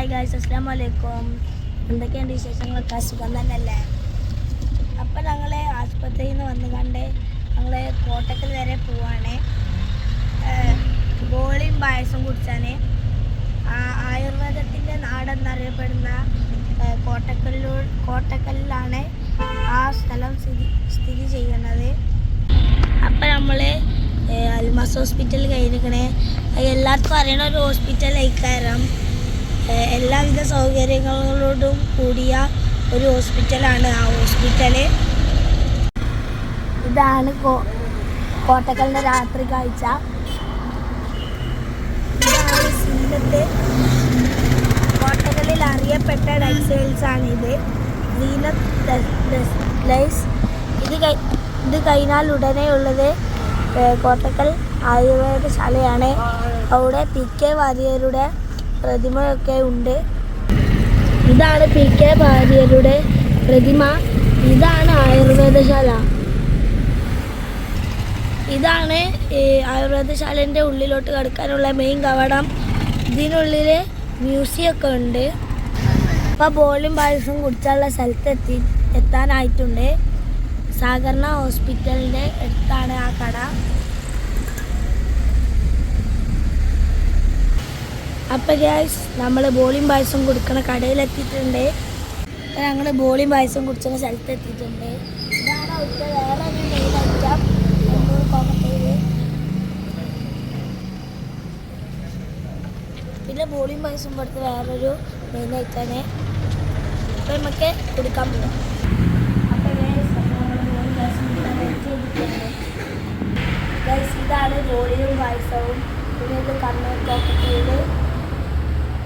Hi guys അസ്സാം വലൈക്കും എന്തൊക്കെയുണ്ട് വിശേഷങ്ങളൊക്കെ? സുഖം തന്നെയല്ലേ? അപ്പം ഞങ്ങൾ ആശുപത്രിയിൽ നിന്ന് വന്ന് കണ്ട് ഞങ്ങൾ കോട്ടക്കൽ വരെ പോവാണ്. ബോളിയും പായസം കുടിച്ചാണ് ആയുർവേദത്തിന്റെ നാടെന്നറിയപ്പെടുന്ന കോട്ടക്കല്ലൂ കോട്ടക്കലിലാണ് ആ സ്ഥലം സ്ഥിതി സ്ഥിതി ചെയ്യുന്നത്. അപ്പം നമ്മൾ അൽമാസ് ഹോസ്പിറ്റൽ കഴിഞ്ഞിരിക്കണേ എല്ലാവർക്കും അറിയണ ഒരു ഹോസ്പിറ്റൽ കയറാം എല്ലാവിധ സൗകര്യങ്ങളോടും കൂടിയ ഒരു ഹോസ്പിറ്റലാണ് ആ ഹോസ്പിറ്റൽ. ഇതാണ് കോ കോട്ടക്കലിന്റെ രാത്രി കാഴ്ച. ഇതാണ് സീനത്ത്. കോട്ടക്കലിൽ അറിയപ്പെട്ട ടെക്സ്റ്റൈൽസാണ് ഇത് ടെക്സ്റ്റൈൽസ് ഇത് കൈ ഇത് കഴിഞ്ഞാൽ ഉടനെ ഉള്ളത് കോട്ടക്കൽ ആയുർവേദശാലയാണ്. അവിടെ പി കെ വാര്യരുടെ പ്രതിമയൊക്കെ ഉണ്ട്. ഇതാണ് പി കെ ഭാര്യരുടെ പ്രതിമ. ഇതാണ് ആയുർവേദശാല. ഇതാണ് ആയുർവേദശാലന്റെ ഉള്ളിലോട്ട് കടക്കാനുള്ള മെയിൻ കവടം. ഇതിനുള്ളിൽ മ്യൂസിയം ഒക്കെ ഉണ്ട്. അപ്പോൾ ബോളും പായസം കുടിച്ചുള്ള സ്ഥലത്ത് എത്തി എത്താനായിട്ടുണ്ട്. സാഗർണ ഹോസ്പിറ്റലിന്റെ അടുത്താണ് ആ കട. അപ്പോൾ ഗ്യാസ് നമ്മൾ ബോളിയും പായസം കൊടുക്കണ കടയിലെത്തിയിട്ടുണ്ട്. ഞങ്ങൾ ബോളിയും പായസം കുടിക്കുന്ന സ്ഥലത്ത് എത്തിയിട്ടുണ്ട് പിന്നെ ബോളിയും പായസം കൊടുത്ത് വേറൊരു മെയിൻ ഐറ്റാണ് അപ്പം നമുക്ക് കൊടുക്കാൻ പോകാം ഇതാണ് ബോളിയും പായസവും. പിന്നെ ഇത് കണ്ണൂർ കോക്കട്ടയിൽ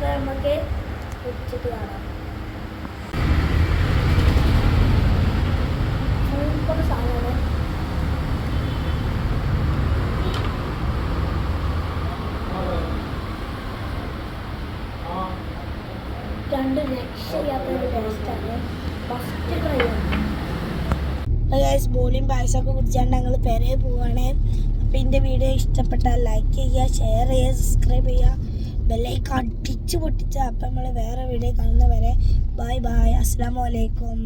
അപ്പോൾ നമുക്ക് കുടിച്ചിട്ട് കാണാം. സൂപ്പർ സാധനമാണ്. രണ്ട് രക്ഷയില്ലാത്തൊരു ടേസ്റ്റാണ് ഫസ്റ്റ് ട്രൈ ഗൈസ് ബോളിയും പായസമൊക്കെ കുടിച്ചാണ്ട് ഞങ്ങൾ പെരേ പോവാണ്. അപ്പോൾ എന്റെ വീഡിയോ ഇഷ്ടപ്പെട്ടാൽ ലൈക്ക് ചെയ്യുക ഷെയർ ചെയ്യുക സബ്സ്ക്രൈബ് ചെയ്യുക. ബെല്ലൈക്ക് അടിച്ച് പൊട്ടിച്ച് അപ്പം നമ്മൾ വേറെ വീഡിയോ കാണുന്നവരെ ബായ് ബായ് അസ്സാം വലൈക്കും